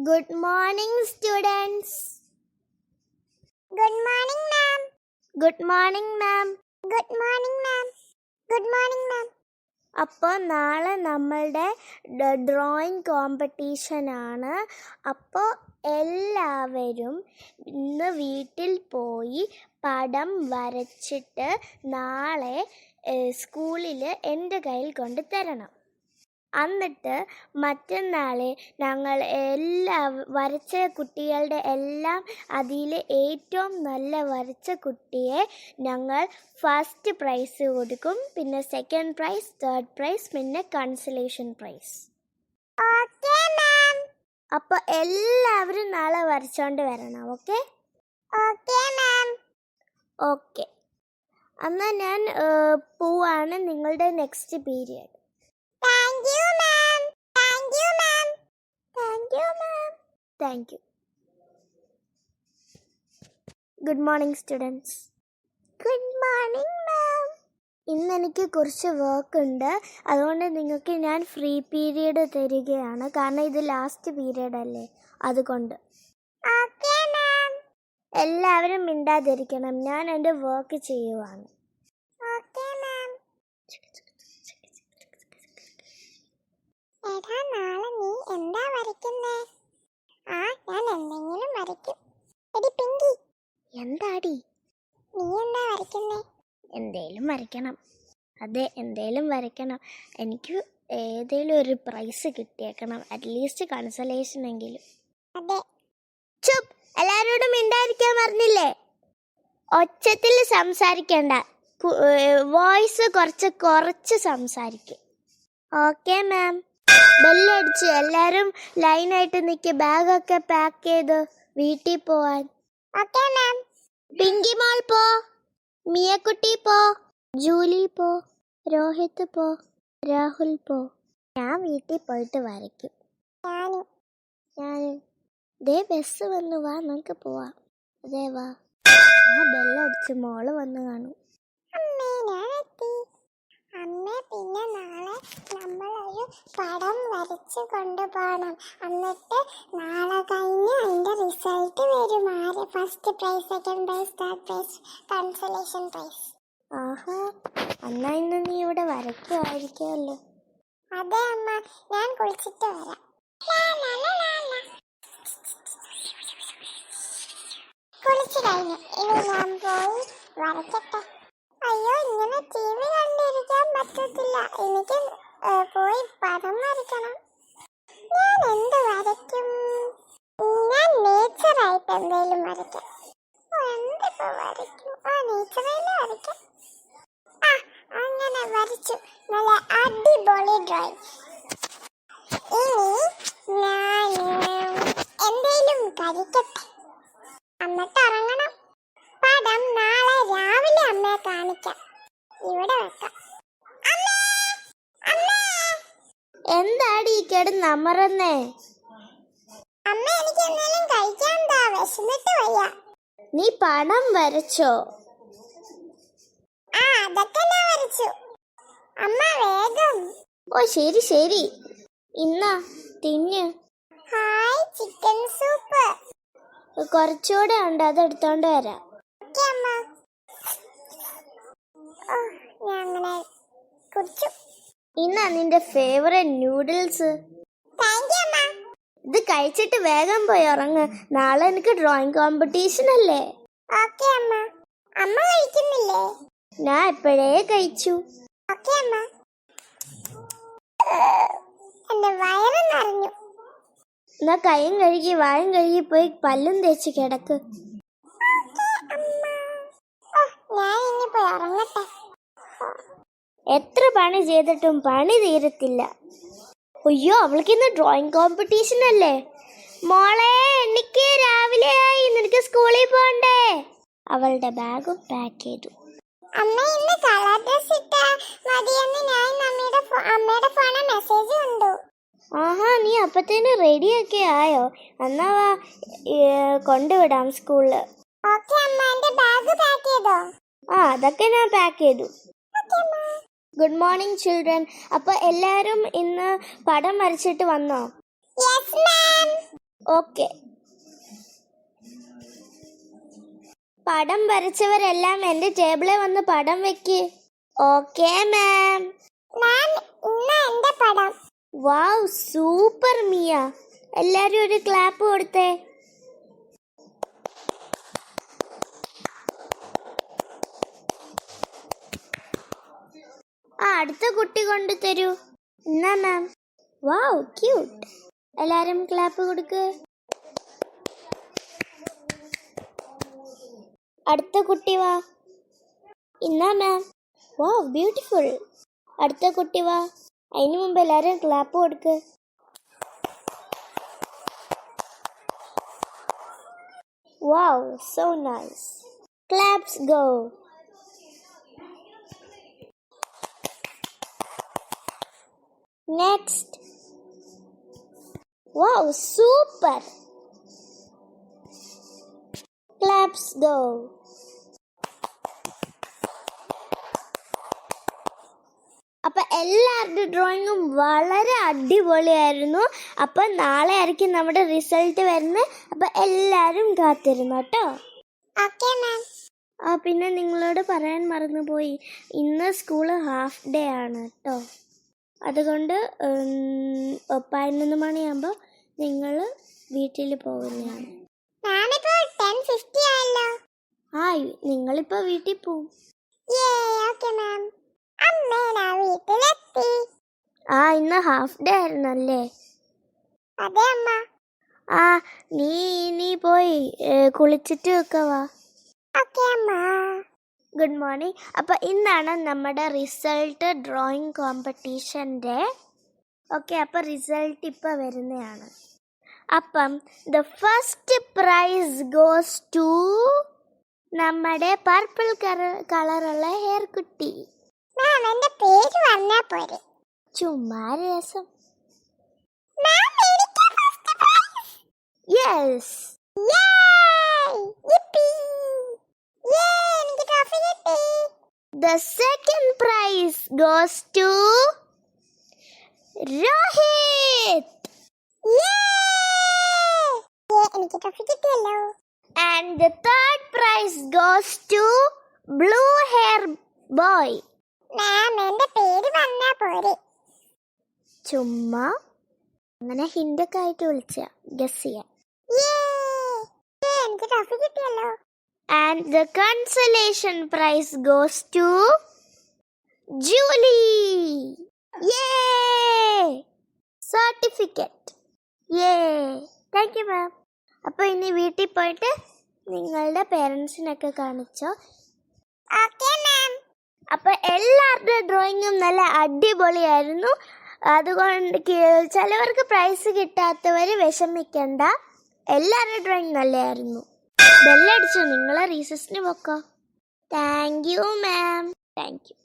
Good morning, students. Good morning, ma'am. Good morning, ma'am. Good morning, ma'am. Good morning, ma'am. അപ്പോൾ നാളെ നമ്മളുടെ drawing competition ആണ് അപ്പോൾ എല്ലാവരും ഇന്ന് വീട്ടിൽ പോയി പടം വരച്ചിട്ട് നാളെ സ്കൂളിൽ എന്റെ കയ്യിൽ കൊണ്ട് തരണം എന്നിട്ട് മറ്റന്നാളെ ഞങ്ങൾ എല്ലാ വരച്ച കുട്ടികളുടെ എല്ലാം അതിൽ ഏറ്റവും നല്ല വരച്ച കുട്ടിയെ ഞങ്ങൾ ഫസ്റ്റ് പ്രൈസ് കൊടുക്കും. പിന്നെ സെക്കൻഡ് പ്രൈസ് തേർഡ് പ്രൈസ് പിന്നെ കൺസലേഷൻ പ്രൈസ്. അപ്പോൾ എല്ലാവരും നാളെ വരച്ചോണ്ട് വരണം ഓക്കെ. ഓക്കെ എന്നാൽ ഞാൻ പോവാണ് നിങ്ങളുടെ next period thank you good morning students good morning ma'am ഇന്ന് എനിക്ക് കുറച്ച് വർക്ക് ഉണ്ട്. അതുകൊണ്ട് നിങ്ങൾക്ക് ഞാൻ ഫ്രീ പീരീഡ് തരികയാണ്. കാരണം ഇത് ലാസ്റ്റ് പീരീഡ് അല്ലേ? അതുകൊണ്ട്. എല്ലാവരും മിണ്ടാതിരിക്കണം. ഞാൻ എന്റെ വർക്ക് ചെയ്യുവാണ്. നാളെ നീ എന്താ വരയ്ക്കുന്നേ? ആ ഞാൻ എന്തെങ്കിലും വരയ്ക്കും. എടി പിങ്കി. എന്താടി? നീ എന്താ വരയ്ക്കുന്നേ? എന്തേലും വരയ്ക്കണം. അതെ എന്തേലും വരയ്ക്കണം. എനിക്ക് ഏതേലും ഒരു പ്രൈസ് കിട്ടിയേക്കണം. അറ്റ്ലീസ്റ്റ് കൺസലേഷൻ എങ്കിലും. അതെ. ചുപ് എല്ലാവരോടും മിണ്ടായിരിക്കാൻ പറഞ്ഞില്ലേ? ഒച്ചത്തിൽ സംസാരിക്കണ്ട. വോയിസ് കുറച്ച് കുറച്ച് സംസാരിക്കും. ഓക്കെ മാം ബെല്ലടിച്ച് എല്ലാരും ലൈനായിട്ട് നിൽക്കുക ബാഗൊക്കെ പാക്ക് ചെയ്ത് വീട്ടിൽ പോവാൻ. ഓക്കെ പിങ്കി മോൾ പോ. മിയക്കുട്ടി പോ. ജൂലി പോ. രോഹിത് പോ. രാഹുൽ പോ. ഞാൻ വീട്ടിൽ പോയിട്ട് വരയ്ക്കും. ഞാൻ ദേ ബസ് വന്നു വാ നമുക്ക് പോവാം. അതെ വാ. ആ ബെല്ലടിച്ച് മോൾ വന്ന് കാണും അമ്മേ ഞാനെത്തി അമ്മേ പിന്നെ നാളെ നമ്മളൊരു പടം വരച്ച് കൊണ്ടുപോകണം. എന്നിട്ട് നാളെ കഴിഞ്ഞ് അതിന്റെ റിസൾട്ട് വരും ആര്? First prize second prize third prize consolation prize ആഹാ എന്നാ ഇന്ന് നീ ഇവിടെ വരയ്ക്കുമായിരിക്കുമല്ലോ അതെ അമ്മ ഞാൻ കുളിച്ചിട്ട് വരാം. കുളിച്ചു കഴിഞ്ഞു ഇനി ഞാൻ പോയി വരയ്ക്കട്ടെ. അയ്യോ ഇങ്ങനെ ടി വി കണ്ടിരിക്കാൻ പറ്റത്തില്ല. എനിക്ക് പോയി പടം വരയ്ക്കണം. ഞാൻ എന്ത് വരയ്ക്കും? ഞാൻ നേച്ചർ ആയിട്ട് എന്തെങ്കിലും വരയ്ക്കാം. എന്തിപ്പോ വരയ്ക്കും? ആ നേച്ചറിൽ വരയ്ക്കാം ആ അങ്ങനെ വരച്ചു. നല്ല അടിപൊളി ഡ്രോയിങ് ഇനി ഞാൻ എന്തെങ്കിലും കഴിക്കട്ടെ. എന്നിട്ട് ഇറങ്ങണം പടം നാളെ രാവിലെ അമ്മയെ കാണിക്കാം. ഇവിടെ വെക്കാം അമ്മേ! അമ്മേ! എന്താടി ഈ കിടന്ന് അമറന്നേ അമ്മ എനിക്ക് എന്തെങ്കിലും കഴിക്കാൻ താ വിശന്നിട്ട് വയ്യ. നീ പണം വരച്ചോ? ആ അതൊക്കെ ഞാൻ വരച്ചു. അമ്മ വേഗം. ഓ ശരി ശരി. ഇന്നാ തിന്ന്. Hi chicken soup. കുറച്ചുകൂടെ ഉണ്ട് അത് എടുത്തോണ്ട് വരാം. ഓക്കെ അമ്മ. ഓ, ഞാൻ അങ്ങനെ കുടിച്ചു. ഇന്നാ നിന്റെ ഫേവറേറ്റ് നൂഡിൽസ് ഇത് കഴിച്ചിട്ട് വേഗം പോയി ഉറങ്ങ്. നാളെ എനിക്ക് ഡ്രോയിങ് കോമ്പറ്റീഷൻ അല്ലേ? അമ്മ. അമ്മ കഴിക്കുന്നില്ലേ? ഞാൻ ഇപ്പോഴേ കഴിച്ചു. അമ്മ. എന്റെ വയറ് നിറഞ്ഞു എന്നാ കൈയും കഴുകി വായും കഴുകി പോയി പല്ലും തേച്ച് കിടക്ക്. ഞാൻ ഇനി പോയി ഉറങ്ങട്ടെ. എത്ര പണി ചെയ്തിട്ടും പണി തീരത്തില്ല. അയ്യോ അവൾക്ക് ഇന്ന് ഡ്രോയിങ് കോമ്പറ്റീഷൻ അല്ലേ? മോളെ എനിക്ക് രാവിലെ ആയി നിനക്ക് സ്കൂളിൽ പോണ്ടേ? അവളുടെ ബാഗ് പാക്ക് ചെയ്തു. അമ്മ ഇന്ന് കളർ ഡ്രസ് ഇട്ട മതിയെന്ന് ഞാൻ അമ്മയുടെ അമ്മയുടെ ഫോണിൽ മെസ്സേജ് കണ്ടു. ആഹാ നീ അപ്പത്തേന് റെഡിയൊക്കെ ആയോ? എന്നാ വാ കൊണ്ടുവിടാം സ്കൂളിൽ. ഓക്കെ അമ്മ എന്റെ ബാഗ് പാക്ക് ചെയ്തോ? ആ അതൊക്കെ ഞാൻ പാക്ക് ചെയ്തു. ഓക്കെ അമ്മ. ഗുഡ് മോർണിംഗ് ചിൽഡ്രൻ അപ്പൊ എല്ലാരും ഇന്ന് പടം വരച്ചിട്ട് വന്നോ? ഓക്കെ പടം വരച്ചവരെല്ലാം എന്റെ ടേബിളിൽ വന്ന് പടം വെക്ക്. ഓക്കെ മാം പടം? വാവ് സൂപ്പർ മിയ എല്ലാരും ഒരു ക്ലാപ്പ് കൊടുത്തേ. അടുത്ത കുട്ടി കൊണ്ടു തരൂ. എന്നാ മാം വാവ് ക്യൂട്ട് എല്ലാരും ക്ലാപ്പ് കൊടുക്ക്. അടുത്ത കുട്ടി വാ. ഇന്നാ മാം വാവ് ബ്യൂട്ടിഫുൾ അടുത്ത കുട്ടി വാ. അതിനു മുമ്പ് എല്ലാരും ക്ലാപ്പ് കൊടുക്ക്. Wow so nice claps go next wow super claps go അപ്പൊ എല്ലാവരുടെ ഡ്രോയിങ്ങും വളരെ അടിപൊളിയായിരുന്നു. അപ്പൊ നാളെ ആയിരിക്കും നമ്മുടെ റിസൾട്ട് വരുന്നത്. അപ്പൊ എല്ലാരും കാത്തിരുന്നു കേട്ടോ ആ പിന്നെ നിങ്ങളോട് പറയാൻ മറന്നുപോയി. ഇന്ന് സ്കൂൾ ഹാഫ് ഡേ ആണ് കേട്ടോ അതുകൊണ്ട് പതിനൊന്ന് മണിയാകുമ്പോൾ നിങ്ങൾ വീട്ടിൽ പോകുന്നതാണ് ആ നിങ്ങളിപ്പോൾ വീട്ടിൽ പോവും ആ ഇന്ന് ഹാഫ് ഡേ ആയിരുന്നല്ലേ? അതെ അമ്മ. ആ നീ നീ പോയി കുളിച്ചിട്ട് വെക്കവാ ഓക്കെ അമ്മ. ഗുഡ് മോർണിംഗ് അപ്പോൾ ഇന്നാണ് നമ്മുടെ റിസൾട്ട് ഡ്രോയിങ് കോമ്പറ്റീഷന്റെ ഓക്കെ അപ്പോൾ റിസൾട്ട് ഇപ്പോൾ വരുന്നതാണ്. അപ്പം the first prize goes to നമ്മുടെ പർപ്പിൾ കളറുള്ള ഹെയർ കുട്ടി. മാം എന്റെ പേര് പറഞ്ഞാ പോരെ. ചുമ്മാ രസം. യെസ് യേയ് എനിക്ക് ട്രോഫി കിട്ടി the second prize goes to Rohit എനിക്ക് ട്രോഫി കിട്ടിയല്ലോ. And the third prize goes to Blue Hair Boy. മാം എന്റെ പേര് പറഞ്ഞാ പോരെ. ചുമ്മാ അങ്ങനെ ഹിന്ദൊക്കെ ആയിട്ട് വിളിച്ച. ഗസ് ചെയ്യാൻ യേയ് യേയ് എനിക്ക് ട്രോഫി കിട്ടിയല്ലോ. And the consolation prize goes to Julie. Yay! Certificate yay thank you ma'am അപ്പോൾ ഇനി വീട്ടിൽ പോയിട്ട് നിങ്ങളുടെ പേരൻസിനൊക്കെ കാണിച്ചോ. ഓക്കെ മാം അപ്പൊ എല്ലാവരുടെ ഡ്രോയിങ്ങും നല്ല അടിപൊളിയായിരുന്നു. അതുകൊണ്ട് ചിലവർക്ക് പ്രൈസ് കിട്ടാത്തവർ വിഷമിക്കണ്ട. എല്ലാവരുടെ ഡ്രോയിങ് നല്ലതായിരുന്നു ബെല്ലടിച്ചു നിങ്ങളെ റീസസിന് പൊക്കോ. Thank you ma'am thank you